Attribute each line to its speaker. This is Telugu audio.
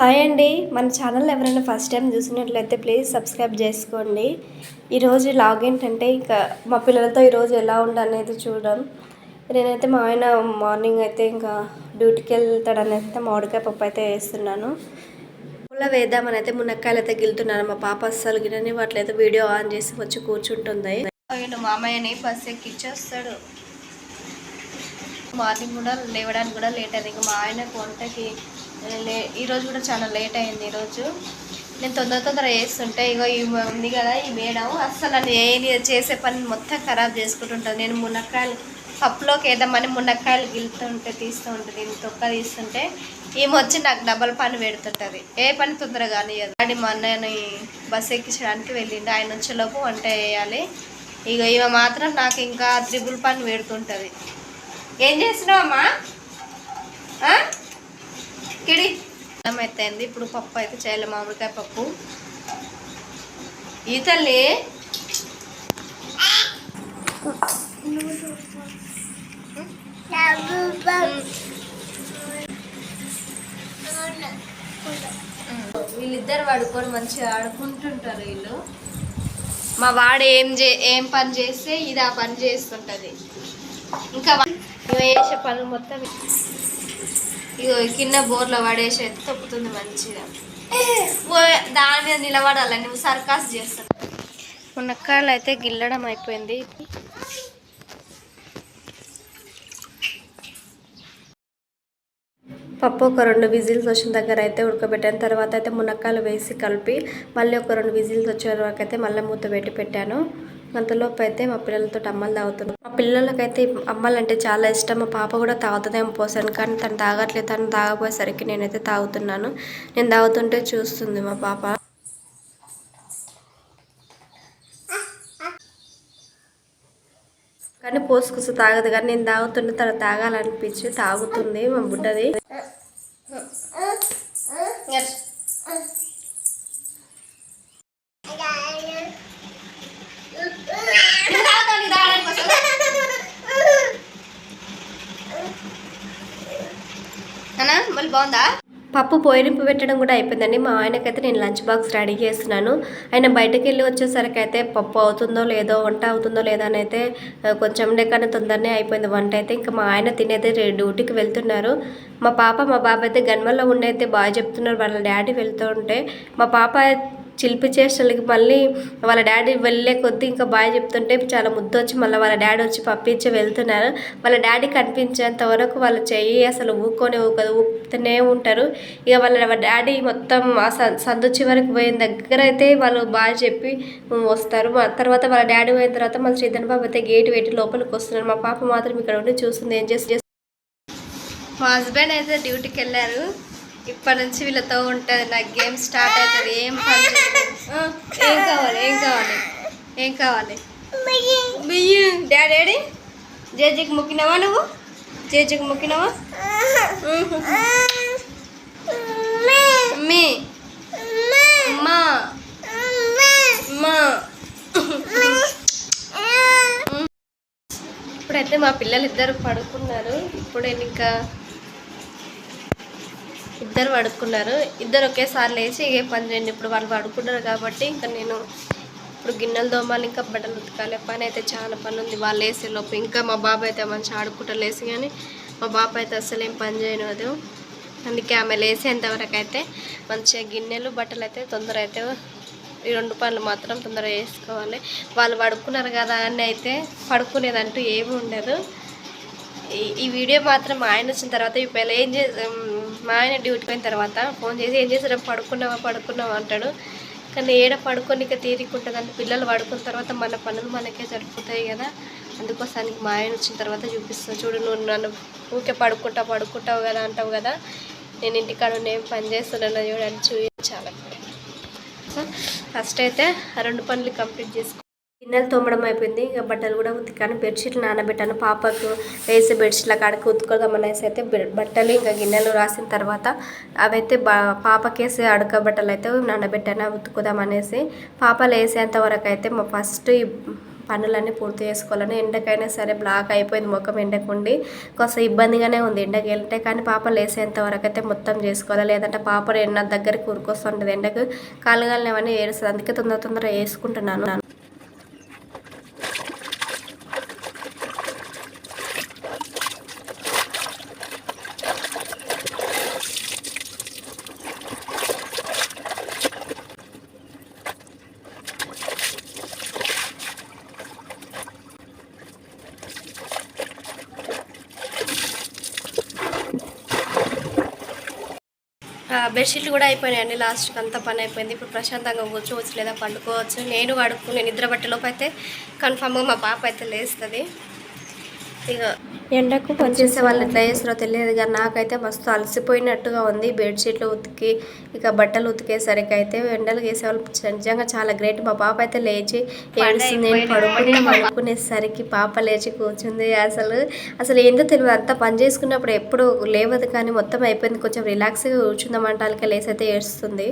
Speaker 1: హాయ్ అండి. మన ఛానల్ ఎవరైనా ఫస్ట్ టైం చూసినట్లయితే ప్లీజ్ సబ్స్క్రైబ్ చేసుకోండి. ఈరోజు లాగ్ ఏంటంటే ఇంకా మా పిల్లలతో ఈరోజు ఎలా ఉండనేది చూడడం నేనైతే మా ఆయన మార్నింగ్ అయితే ఇంకా డ్యూటీకి వెళ్తాడని అయితే మామిడికాయ పప్పు అయితే వేస్తున్నాను. పూల వేద్దామని అయితే మునక్కాయలు అయితే గిల్తున్నాను మా పాప అస్సలు గినని వాటిలో వీడియో ఆన్ చేసి వచ్చి కూర్చుంటుంది. వీళ్ళు మామయ్యని బస్ ఎక్కిచ్చేస్తాడు. మార్నింగ్ కూడా లేవడానికి కూడా లేట్ అయింది. ఇంకా మా ఆయన వంటకి లే ఈరోజు కూడా చాలా లేట్ అయింది ఈరోజు నేను తొందర తొందర చేస్తుంటే ఇగో ఈమె ఉంది కదా ఈ మేడం. అస్సలు నన్ను చేసే పని మొత్తం ఖరాబ్ చేసుకుంటుంటుంది. నేను మునక్కాయలు పప్పులోకి వేద్దామని మునక్కాయలు గిల్తుంటే తీస్తూ ఉంటుంది. నేను తొక్క తీస్తుంటే ఈమె వచ్చి నాకు డబల్ పని పెడుతుంటుంది. ఏ పని తొందరగా కానియదు. డాడీ మా అన్నయ్యని బస్ ఎక్కించడానికి వెళ్ళిండు. ఆయన వచ్చేలోపు వంట వేయాలి ఇక ఈమె మాత్రం నాకు ఇంకా త్రిబుల్ పని పెడుతుంటుంది. ఏం చేసినావమ్మా అమ్మా ఆ? కిడి అన్నం అయితే అయింది ఇప్పుడు పప్పు అయితే చేయాలి మామిడికాయ పప్పు. ఈ తల్లి. వీళ్ళిద్దరు పడుకొని మంచిగా ఆడుకుంటుంటారు వీళ్ళు. మా వాడు ఏం చే ఏం పని చేస్తే ఇది ఆ పని చేస్తుంటది. ఇంకా ఇవి చేసే పనులు మొత్తం ఇగో కింద బోర్లో పడేసి అయితే తొక్కుతుంది మంచిగా. దాని మీద నిలబడాలని నువ్వు సర్కాస్ చేస్తాను మునక్కాయలు అయితే గిల్లడం అయిపోయింది. పప్పు ఒక రెండు విజిల్స్ వచ్చిన దగ్గర అయితే ఉడకబెట్టాను. తర్వాత అయితే మునక్కాయలు వేసి కలిపి మళ్ళీ ఒక రెండు విజిల్స్ వచ్చే వరకు అయితే మళ్ళీ మూత పెట్టి పెట్టాను. అంతలోపు అయితే మా పిల్లలతో అమ్మలు తాగుతుంది మా పిల్లలకైతే అమ్మలు అంటే చాలా ఇష్టం. మా పాప కూడా తాగుతుందేమో పోసాను. కానీ తను తాగట్లేదు. తను తాగపోయేసరికి నేనైతే తాగుతున్నాను. నేను తాగుతుంటే చూస్తుంది మా పాప. కానీ పోసుకొస్తే తాగదు. కానీ నేను తాగుతుంటే తను తాగాలనిపించి తాగుతుంది మా బుడ్డది. మళ్ళీ బాగుందా? పప్పు పోయినింపు పెట్టడం కూడా అయిపోయిందండి. మా ఆయనకైతే నేను లంచ్ బాక్స్ రెడీ చేస్తున్నాను. ఆయన బయటకు వెళ్ళి వచ్చేసరికి అయితే పప్పు అవుతుందో లేదో వంట అవుతుందో లేదో అని అయితే కొంచెం లేకనే తొందరనే అయిపోయింది వంట అయితే. ఇంకా మా ఆయన తినేది డ్యూటీకి వెళ్తున్నారు. మా పాప మా బాబు అయితే గన్మల్లో ఉండైతే బాగా చెప్తున్నారు. వాళ్ళ డాడీ వెళ్తూ ఉంటే మా పాప చిలిపి చేష్టలకి మళ్ళీ వాళ్ళ డాడీ వెళ్ళే కొద్దీ ఇంకా బాయ్ చెప్తుంటే చాలా ముద్దొచ్చి మళ్ళీ వాళ్ళ డాడీ వచ్చి పంపించి వెళ్తున్నారు. వాళ్ళ డాడీ కనిపించేంత వరకు వాళ్ళ చెయ్యి అసలు ఊక్కొని ఊకదు ఊపుతూనే ఉంటారు. ఇక వాళ్ళ డాడీ మొత్తం ఆ స- సందు చివరికి పోయిన దగ్గర అయితే వాళ్ళు బాగా చెప్పి వస్తారు. తర్వాత వాళ్ళ డాడీ పోయిన తర్వాత మళ్ళీ శ్రీధన్ బాబు అయితే గేట్ పెట్టి లోపలికి వస్తున్నారు. మా పాప మాత్రం ఇక్కడ ఉండి చూస్తుంది ఏం చేసి మా హస్బెండ్ అయితే డ్యూటీకి వెళ్ళారు. ఇప్పటి నుంచి వీళ్ళతో ఉంటుంది. నాకు గేమ్ స్టార్ట్ అవుతుంది. ఏం పని ఏం కావాలి? ఏం కావాలి? ఏం కావాలి? బియ్యం. డాడీ జేజీకి మొక్కినావా నువ్వు? జేజీకి మొక్కినావా? మీ మా మా ఇప్పుడైతే మా పిల్లలు ఇద్దరు పడుకున్నారు. ఇప్పుడే ఇంకా ఇద్దరు పడుకున్నారు. ఇద్దరు ఒకేసారి లేచి ఏ పని చేయండి ఇప్పుడు వాళ్ళు పడుకున్నారు కాబట్టి ఇంకా నేను ఇప్పుడు గిన్నెలు దోమాలి ఇంకా బట్టలు ఉతకాలి. పని అయితే చాలా పని ఉంది. వాళ్ళు వేసే లోపు. ఇంకా మా బాబు అయితే మంచిగా ఆడుకుంటారు లేసి కానీ మా బాబు అయితే అసలు ఏం పని చేయలేదు అందుకే ఆమె లేసేంతవరకు అయితే మంచిగా గిన్నెలు బట్టలు అయితే తొందర అయితే ఈ రెండు పనులు మాత్రం తొందరగా చేసుకోవాలి. వాళ్ళు పడుకున్నారు కదా అని అయితే పడుకునేదంటూ ఏమీ ఉండదు. ఈ ఈ వీడియో మాత్రం ఆయన వచ్చిన తర్వాత ఇప్పుడు ఏం చే మా ఆయన డ్యూటీ పోయిన తర్వాత ఫోన్ చేసి ఏం చేశారా? పడుకున్నావా? పడుకున్నావా? అంటాడు. కానీ ఏడ పడుకోనిక తీరికుంటుందంటే పిల్లలు పడుకున్న తర్వాత మన పనులు మనకే జరుపుతాయి కదా. అందుకోసానికి మా ఆయన వచ్చిన తర్వాత చూపిస్తాను చూడు నువ్వు నన్ను ఊకే పడుకుంటా పడుకుంటావు కదా అంటావు కదా. నేను ఇంటికాడ నేను పని చేస్తున్నానో చూడని చూపించాలి. ఫస్ట్ అయితే ఆ రెండు పనులు కంప్లీట్ చేసుకో గిన్నెలు తోమడం అయిపోయింది. ఇక బట్టలు కూడా ఉతికాను. బెడ్షీట్లు నానబెట్టాను. పాపకు వేసే బెడ్షీట్ల కాడికి ఉతుకోదామనేసి అయితే బట్టలు ఇంకా గిన్నెలు రాసిన తర్వాత అవైతే బా పాపకేసి అడక బట్టలు అయితే నానబెట్టాను. అవి ఉతుకుదామనేసి పాపలు వేసేంత వరకు అయితే మా ఫస్ట్ ఈ పనులన్నీ పూర్తి చేసుకోవాలని ఎండకైనా సరే బ్లాక్ అయిపోయింది ముఖం ఎండకుండి. కొంచెం ఇబ్బందిగానే ఉంది ఎండకి వెళ్తే కానీ పాప లేసేంత వరకు అయితే మొత్తం చేసుకోవాలి. లేదంటే పాప ఎన్న దగ్గరికి ఊరుకొస్తుంటుంది ఎండకు కాలుగాలనేవన్నీ అవన్నీ అందుకే తొందర తొందర వేసుకుంటున్నాను. బెడ్షీట్లు కూడా అయిపోయినాయండి. లాస్ట్కి అంత పని అయిపోయింది. ఇప్పుడు ప్రశాంతంగా కూర్చోవచ్చు లేదా పండుకోవచ్చు. నేను కడుక్కుని నిద్ర పట్టేలోపు అయితే కన్ఫామ్గా మా పాప అయితే లేస్తుంది. ఇక ఎండకు పనిచేసే వాళ్ళు ఎట్లా చేస్తారో తెలియదు కానీ నాకైతే మస్తు అలసిపోయినట్టుగా ఉంది. బెడ్షీట్లు ఉతికి ఇక బట్టలు ఉతికేసరికి అయితే ఎండలు వేసేవాళ్ళు నిజంగా చాలా గ్రేట్. మా పాప అయితే లేచి ఏడుస్తుంది నేను పడుకుని పడుకునేసరికి పాప లేచి కూర్చుంది. అసలు అసలు ఏందో తెలియదు. అంతా పని చేసుకున్నప్పుడు ఎప్పుడు లేవదు కానీ మొత్తం అయిపోయింది. కొంచెం రిలాక్స్గా కూర్చుందామంటే లేసి అయితే ఏడుస్తుంది.